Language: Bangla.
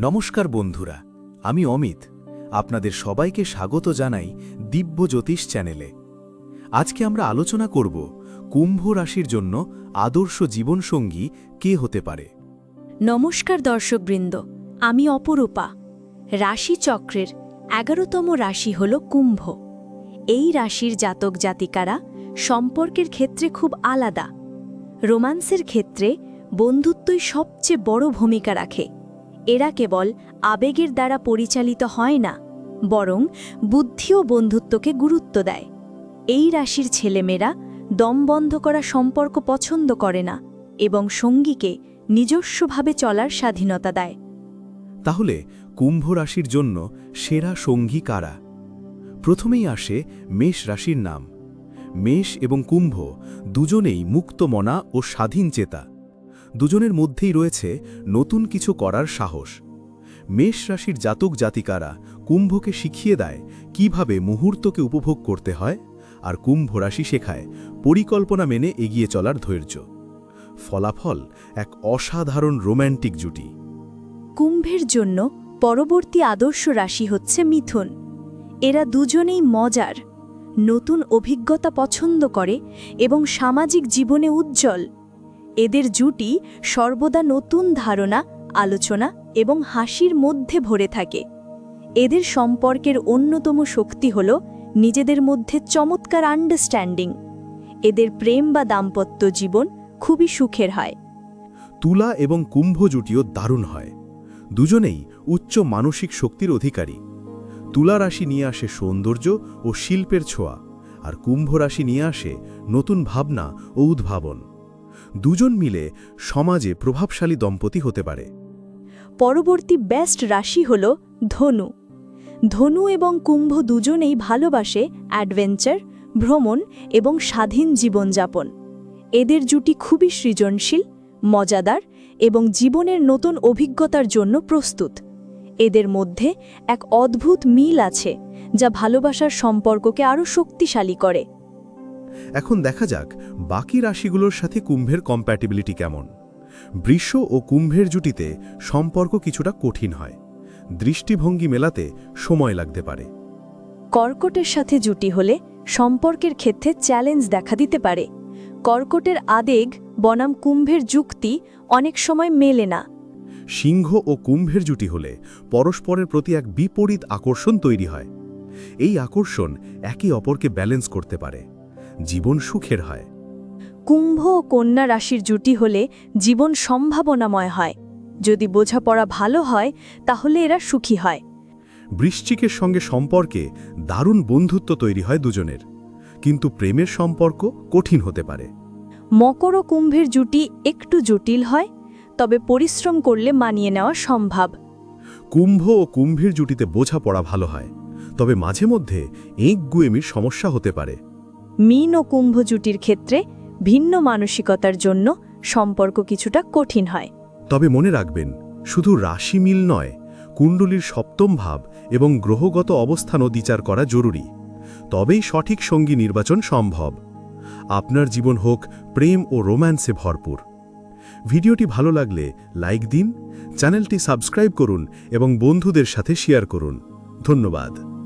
নমস্কার বন্ধুরা, আমি অমিত। আপনাদের সবাইকে স্বাগত জানাই দিব্য জ্যোতিষ চ্যানেলে। আজকে আমরা আলোচনা করব কুম্ভ রাশির জন্য আদর্শ জীবনসঙ্গী কে হতে পারে। নমস্কার দর্শকবৃন্দ, আমি অপরূপা। রাশি চক্রের এগারোতম রাশি হল কুম্ভ। এই রাশির জাতক জাতিকারা সম্পর্কের ক্ষেত্রে খুব আলাদা। রোমান্সের ক্ষেত্রে বন্ধুত্বই সবচেয়ে বড় ভূমিকা রাখে। এরা কেবল আবেগের দ্বারা পরিচালিত হয় না, বরং বুদ্ধি ও বন্ধুত্বকে গুরুত্ব দেয়। এই রাশির ছেলেমেয়েরা দম বন্ধ করা সম্পর্ক পছন্দ করে না এবং সঙ্গীকে নিজস্বভাবে চলার স্বাধীনতা দেয়। তাহলে কুম্ভ রাশির জন্য সেরা সঙ্গী কারা? প্রথমেই আসে মেষ রাশির নাম। মেষ এবং কুম্ভ দুজনেই মুক্তমনা ও স্বাধীন চেতা দুজনের মধ্যেই রয়েছে নতুন কিছু করার সাহস। মেষ রাশির জাতক জাতিকারা কুম্ভকে শিখিয়ে দেয় কীভাবে মুহূর্তকে উপভোগ করতে হয় আর কুম্ভ রাশি শেখায় পরিকল্পনা মেনে এগিয়ে চলার ধৈর্য। ফলাফল এক অসাধারণ রোম্যান্টিক জুটি। কুম্ভের জন্য পরবর্তী আদর্শ রাশি হচ্ছে মিথুন। এরা দুজনেই মজার, নতুন অভিজ্ঞতা পছন্দ করে এবং সামাজিক জীবনে উজ্জ্বল। এদের জুটি সর্বদা নতুন ধারণা, আলোচনা এবং হাসির মধ্যে ভরে থাকে। এদের সম্পর্কের অন্যতম শক্তি হল নিজেদের মধ্যে চমৎকার আন্ডারস্ট্যান্ডিং এদের প্রেম বা দাম্পত্য জীবন খুবই সুখের হয়। তুলা এবং কুম্ভ জুটিও দারুণ হয়। দুজনেই উচ্চ মানসিক শক্তির অধিকারী। তুলা রাশি নিয়ে আসে সৌন্দর্য ও শিল্পের ছোঁয়া, আর কুম্ভ রাশি নিয়ে আসে নতুন ভাবনা ও উদ্ভাবন। দুজন মিলে সমাজে প্রভাবশালী দম্পতি হতে পারে। পরবর্তী বেস্ট রাশি হল ধনু। ধনু এবং কুম্ভ দুজনেই ভালোবাসে, অ্যাডভেঞ্চার, ভ্রমণ এবং স্বাধীন জীবনযাপন। এদের জুটি খুবই সৃজনশীল, মজাদার এবং জীবনের নতুন অভিজ্ঞতার জন্য প্রস্তুত। এদের মধ্যে এক অদ্ভুত মিল আছে যা ভালোবাসার সম্পর্ককে আরও শক্তিশালী করে। এখন দেখা যাক বাকি রাশিগুলোর সাথে কুম্ভের কম্প্যাটিবিলিটি কেমন। বৃষ ও কুম্ভের জুটিতে সম্পর্ক কিছুটা কঠিন হয়। দৃষ্টিভঙ্গি মেলাতে সময় লাগতে পারে। কর্কটের সাথে জুটি হলে সম্পর্কের ক্ষেত্রে চ্যালেঞ্জ দেখা দিতে পারে। কর্কটের আদেগ বনাম কুম্ভের যুক্তি অনেক সময় মেলে না। সিংহ ও কুম্ভের জুটি হলে পরস্পরের প্রতি এক বিপরীত আকর্ষণ তৈরি হয়। এই আকর্ষণ একে অপরকে ব্যালেন্স করতে পারে। জীবন সুখের হয়। কুম্ভ ও কন্যা রাশির জুটি হলে জীবন সম্ভাবনাময় হয়। যদি বোঝাপড়া ভালো হয় তাহলে এরা সুখী হয়। বৃশ্চিকের সঙ্গে সম্পর্কে দারুণ বন্ধুত্ব তৈরি হয় দুজনের। কিন্তু প্রেমের সম্পর্ক কঠিন হতে পারে। মকর ও কুম্ভের জুটি একটু জটিল হয় তবে পরিশ্রম করলে মানিয়ে নেওয়া সম্ভব। কুম্ভ ও কুম্ভীর জুটিতে বোঝাপড়া ভালো হয় তবে মাঝে মধ্যে এঁক গুয়েমির সমস্যা হতে পারে। মিন ও কুম্ভ জুটির ক্ষেত্রে ভিন্ন মানসিকতার জন্য সম্পর্ক কিছুটা কঠিন হয়। তবে মনে রাখবেন, শুধু রাশি মিল নয়, কুণ্ডলীর সপ্তম ভাব এবং গ্রহগত অবস্থানও বিচার করা জরুরি। তবেই সঠিক সঙ্গী নির্বাচন সম্ভব। আপনার জীবন হোক প্রেম ও রোম্যান্সে ভরপুর। ভিডিওটি ভালো লাগলে লাইক দিন, চ্যানেলটি সাবস্ক্রাইব করুন এবং বন্ধুদের সাথে শেয়ার করুন। ধন্যবাদ।